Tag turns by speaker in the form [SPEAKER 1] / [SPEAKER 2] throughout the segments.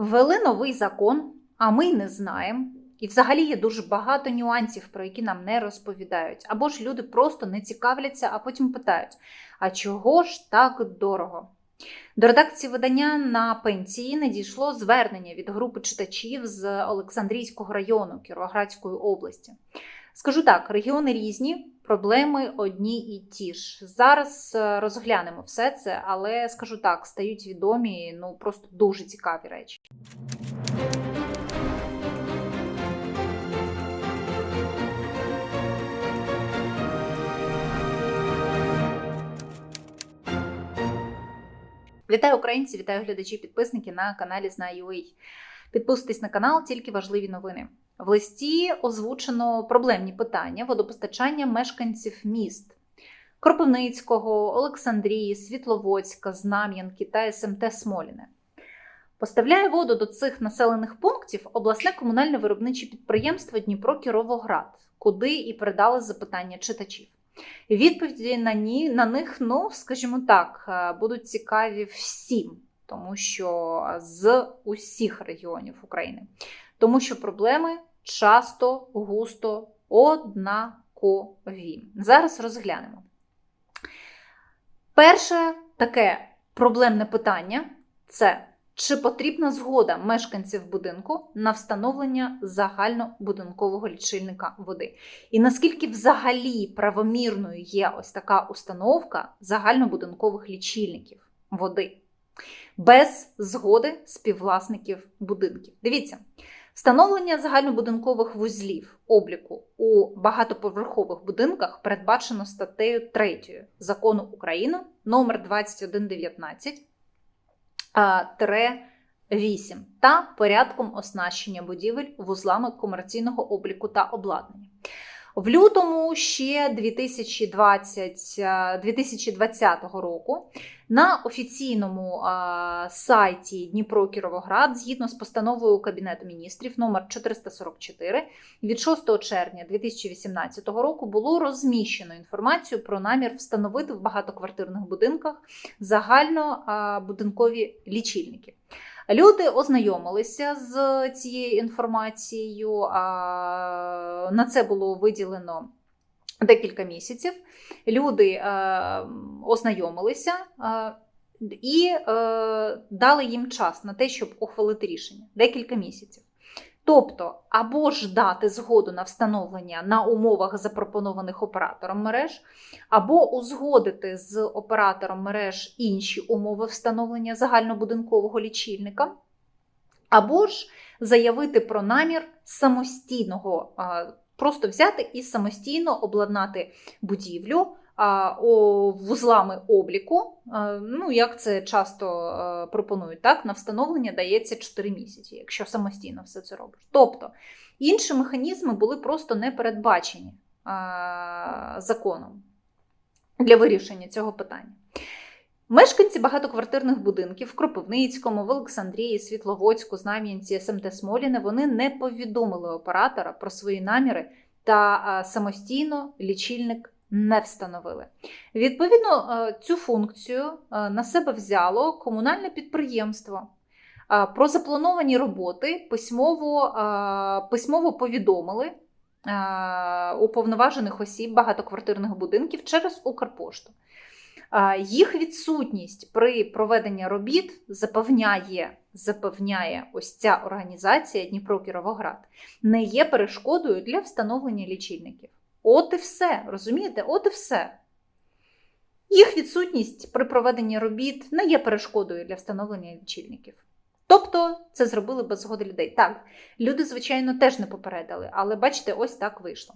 [SPEAKER 1] Ввели новий закон, а ми не знаємо. І взагалі є дуже багато нюансів, про які нам не розповідають. Або ж люди просто не цікавляться, а потім питають: а чого ж так дорого? До редакції видання на пенсії надійшло звернення від групи читачів з Олександрійського району Кіровоградської області. Скажу так, регіони різні, проблеми одні і ті ж. Зараз е, розглянемо все це, але скажу так, стають відомі ну просто дуже цікаві речі. Вітаю українці, вітаю глядачі, підписники на каналі Знаю.ua. Підписуйтесь на канал, тільки важливі новини. В листі озвучено проблемні питання водопостачання мешканців міст Кропивницького, Олександрії, Світловодська, Знам'янки та СМТ Смоліне. Поставляє воду до цих населених пунктів обласне комунальне виробниче підприємство Дніпро Кіровоград, куди і передали запитання читачів. Відповіді на ні, на них, ну скажімо так, е, будуть цікаві всім, тому що з усіх регіонів України, тому що проблеми часто густо однакові. Зараз розглянемо. Перше таке проблемне питання це чи потрібна згода мешканців будинку на встановлення загальнобудинкового лічильника води? І наскільки взагалі правомірною є ось така установка загальнобудинкових лічильників води без згоди співвласників будинків? Дивіться, встановлення загальнобудинкових вузлів обліку у багатоповерхових будинках передбачено статтею 3 закону України номер 2119 8 та порядком оснащення будівель вузлами комерційного обліку та обладнання. В лютому ще 2020 2020 року на офіційному сайті Дніпро Кіровоград, згідно з постановою Кабінету міністрів номер 444 від 6 червня 2018 року було розміщено інформацію про намір встановити в багатоквартирних будинках загальнобудинкові лічильники. Люди ознайомилися з цією інформацією. На це було виділено декілька місяців. Люди е, ознайомилися е, і е, дали їм час на те, щоб ухвалити рішення декілька місяців. Тобто, або ж дати згоду на встановлення на умовах, запропонованих оператором мереж, або узгодити з оператором мереж інші умови встановлення загальнобудинкового лічильника, або ж заявити про намір самостійного, просто взяти і самостійно обладнати будівлю вузлами обліку. Ну, як це часто пропонують, так, на встановлення дається 4 місяці, якщо самостійно все це робиш. Тобто інші механізми були просто не передбачені законом для вирішення цього питання. Мешканці багатоквартирних будинків в Кропивницькому, в Олександрії, Світловодську, Знам'янці, СМТ Смоліне вони не повідомили оператора про свої наміри та самостійно лічильник не встановили. Відповідно, е, цю функцію е, на себе взяло комунальне підприємство. Е, про заплановані роботи письмово, письмово повідомили уповноважених осіб багатоквартирних будинків через Укрпошту. Їх відсутність при проведенні робіт запевняє запевняє ось ця організація Дніпро Кіровоград, не є перешкодою для встановлення лічильників. От і все, розумієте? От і все. Їх відсутність при проведенні робіт не є перешкодою для встановлення лічильників. Тобто це зробили без згоди людей. Так, люди, звичайно, теж не попередили, але бачите, ось так вийшло.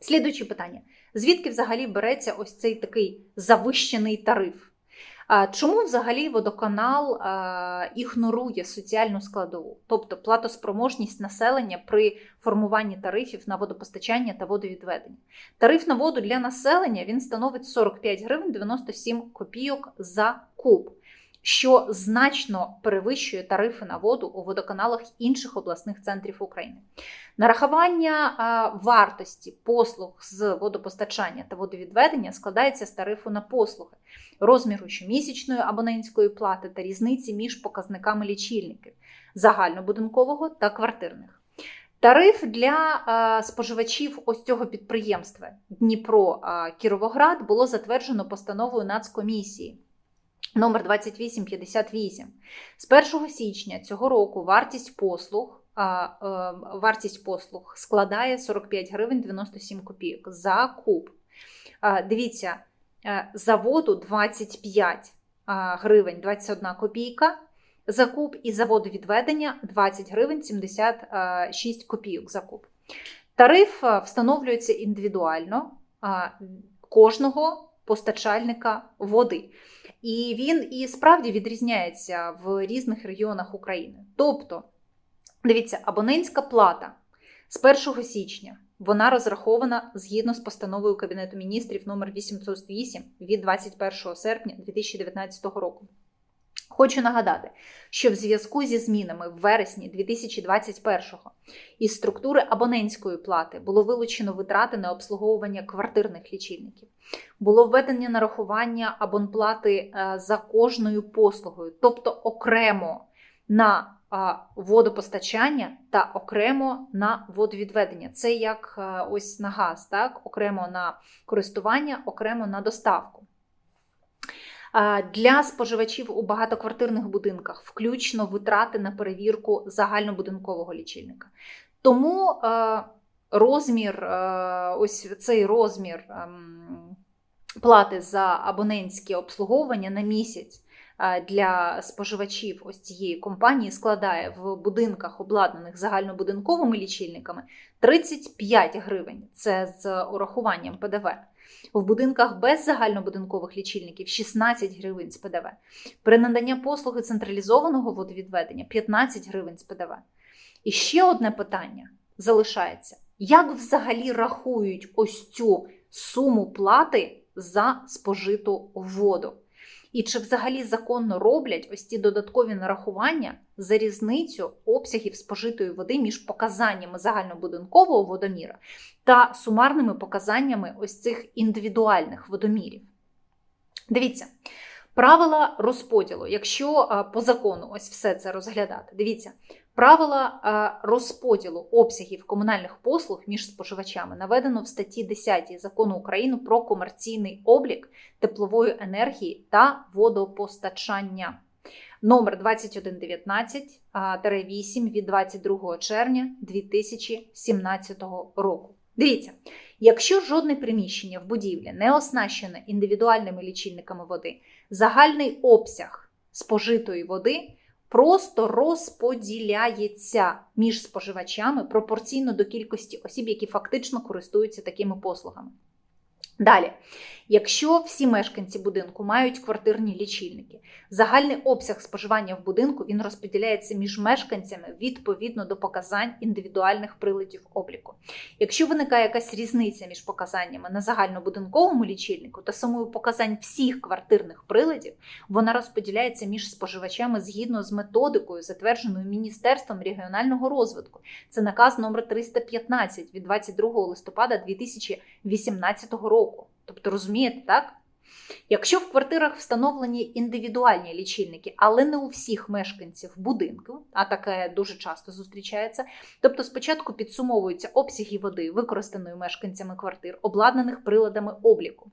[SPEAKER 1] Слідуюче питання: звідки взагалі береться ось цей такий завищений тариф? Чому взагалі водоканал ігнорує соціальну складову, тобто платоспроможність населення при формуванні тарифів на водопостачання та водовідведення? Тариф на воду для населення він становить 45 гривень 97 копійок за куб що значно перевищує тарифи на воду у водоканалах інших обласних центрів України. Нарахування вартості послуг з водопостачання та водовідведення складається з тарифу на послуги, розміру щомісячної абонентської плати та різниці між показниками лічильників. загальнобудинкового та квартирних. Тариф для споживачів ось цього підприємства Дніпро Кіровоград було затверджено постановою Нацкомісії номер 2858. З 1 січня цього року вартість послуг, е, е, вартість послуг складає 45 гривень 97 копійок за куб. Е, Дивіться, е, за воду 25 е, гривень 21 копійка за куб і за водовідведення 20 гривень 76 копійок за куб. Тариф е, встановлюється індивідуально е, кожного постачальника води. І він і справді відрізняється в різних регіонах України. Тобто, дивіться, абонентська плата з 1 січня вона розрахована згідно з постановою Кабінету міністрів номер 808 від 21 серпня 2019 року. Хочу нагадати, що в зв'язку зі змінами в вересні 2021-го із структури абонентської плати було вилучено витрати на обслуговування квартирних лічильників. Було введення нарахування абонплати е, за кожною послугою, тобто окремо на водопостачання та окремо на водовідведення. Це як е, ось на газ, так? окремо на користування, окремо на доставку. Для споживачів у багатоквартирних будинках включно витрати на перевірку загальнобудинкового лічильника. Тому розмір, ось цей розмір ем, плати за абонентське обслуговування на місяць для споживачів ось цієї компанії складає в будинках, обладнаних загальнобудинковими лічильниками, 35 гривень. Це з урахуванням ПДВ. В будинках без загальнобудинкових лічильників 16 гривень з ПДВ. При наданні послуги централізованого водовідведення 15 гривень з ПДВ. І ще одне питання залишається: як взагалі рахують ось цю суму плати за спожиту воду? І чи взагалі законно роблять ось ці додаткові нарахування за різницю обсягів спожитої води між показаннями загальнобудинкового водоміра та сумарними показаннями ось цих індивідуальних водомірів? Дивіться, правила розподілу, якщо по закону ось все це розглядати, дивіться, правила розподілу обсягів комунальних послуг між споживачами наведено в статті 10 закону України про комерційний облік теплової енергії та водопостачання. Номер 2119-8 від 22 червня 2017 року. Дивіться, якщо жодне приміщення в будівлі не оснащене індивідуальними лічильниками води, загальний обсяг спожитої води просто розподіляється між споживачами пропорційно до кількості осіб, які фактично користуються такими послугами. Далі, якщо всі мешканці будинку мають квартирні лічильники, загальний обсяг споживання в будинку він розподіляється між мешканцями відповідно до показань індивідуальних приладів обліку. Якщо виникає якась різниця між показаннями на загальнобудинковому лічильнику та самою показань всіх квартирних приладів, вона розподіляється між споживачами згідно з методикою, затвердженою Міністерством регіонального розвитку. Це наказ номер 315 від 22 листопада 2018 року. Тобто, розумієте, так? Якщо в квартирах встановлені індивідуальні лічильники, але не у всіх мешканців будинку, а таке дуже часто зустрічається, тобто спочатку підсумовуються обсяги води, використаної мешканцями квартир, обладнаних приладами обліку.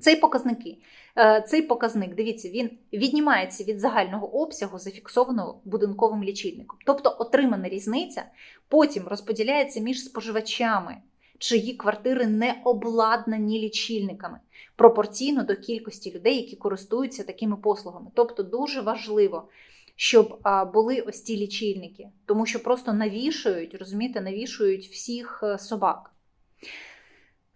[SPEAKER 1] Цей показники, е, цей показник, дивіться, він віднімається від загального обсягу, зафіксованого будинковим лічильником. Тобто отримана різниця потім розподіляється між споживачами чиї квартири не обладнані лічильниками пропорційно до кількості людей, які користуються такими послугами. Тобто дуже важливо, щоб були ось ці лічильники, тому що просто навішують, розумієте, навішують всіх е, собак.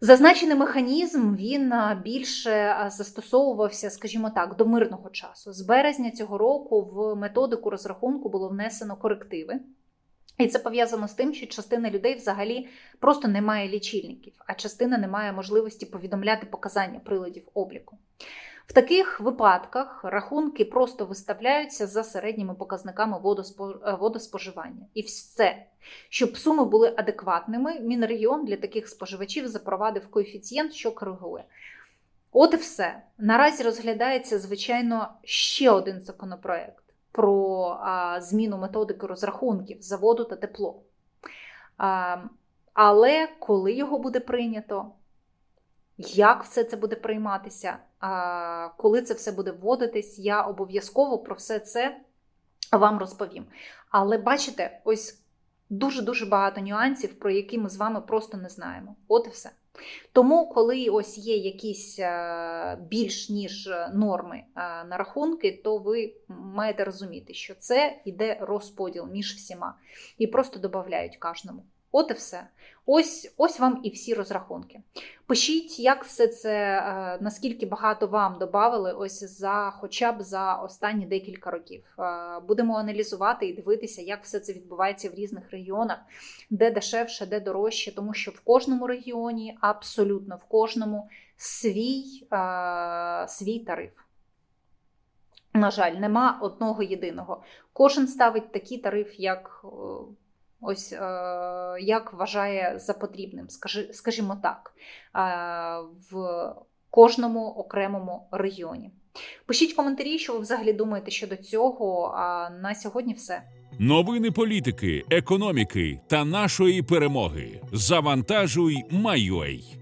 [SPEAKER 1] Зазначений механізм він більше застосовувався, скажімо так, до мирного часу. З березня цього року в методику розрахунку було внесено корективи. І це пов'язано з тим, що частина людей взагалі просто не має лічильників, а частина не має можливості повідомляти показання приладів обліку. В таких випадках рахунки просто виставляються за середніми показниками водоспоживання. І все, щоб суми були адекватними, Мінрегіон для таких споживачів запровадив коефіцієнт, що коригує. От і все. Наразі розглядається, звичайно, ще один законопроект про зміну методики розрахунків за воду та тепло. Але коли його буде прийнято, як все це буде прийматися, коли це все буде вводитись, я обов'язково про все це вам розповім. Але бачите, ось дуже-дуже багато нюансів, про які ми з вами просто не знаємо. От і все. Тому, коли ось є якісь е, більш ніж е, норми е, на рахунки, то ви маєте розуміти, що це йде розподіл між всіма і просто додають кожному. От і все. Ось, ось вам і всі розрахунки. Пишіть, як все це, е, наскільки багато вам додали ось за хоча б за останні декілька років. Е, Будемо аналізувати і дивитися, як все це відбувається в різних регіонах, де дешевше, де дорожче, тому що в кожному регіоні, абсолютно в кожному, свій, е, свій тариф. На жаль, нема одного єдиного. Кожен ставить такий тариф, як. Ось е, як вважає за потрібним, скажімо так, е, в кожному окремому регіоні. Пишіть коментарі, що ви взагалі думаєте щодо цього. А на сьогодні все.
[SPEAKER 2] Новини політики, економіки та нашої перемоги. Завантажуй, Майой.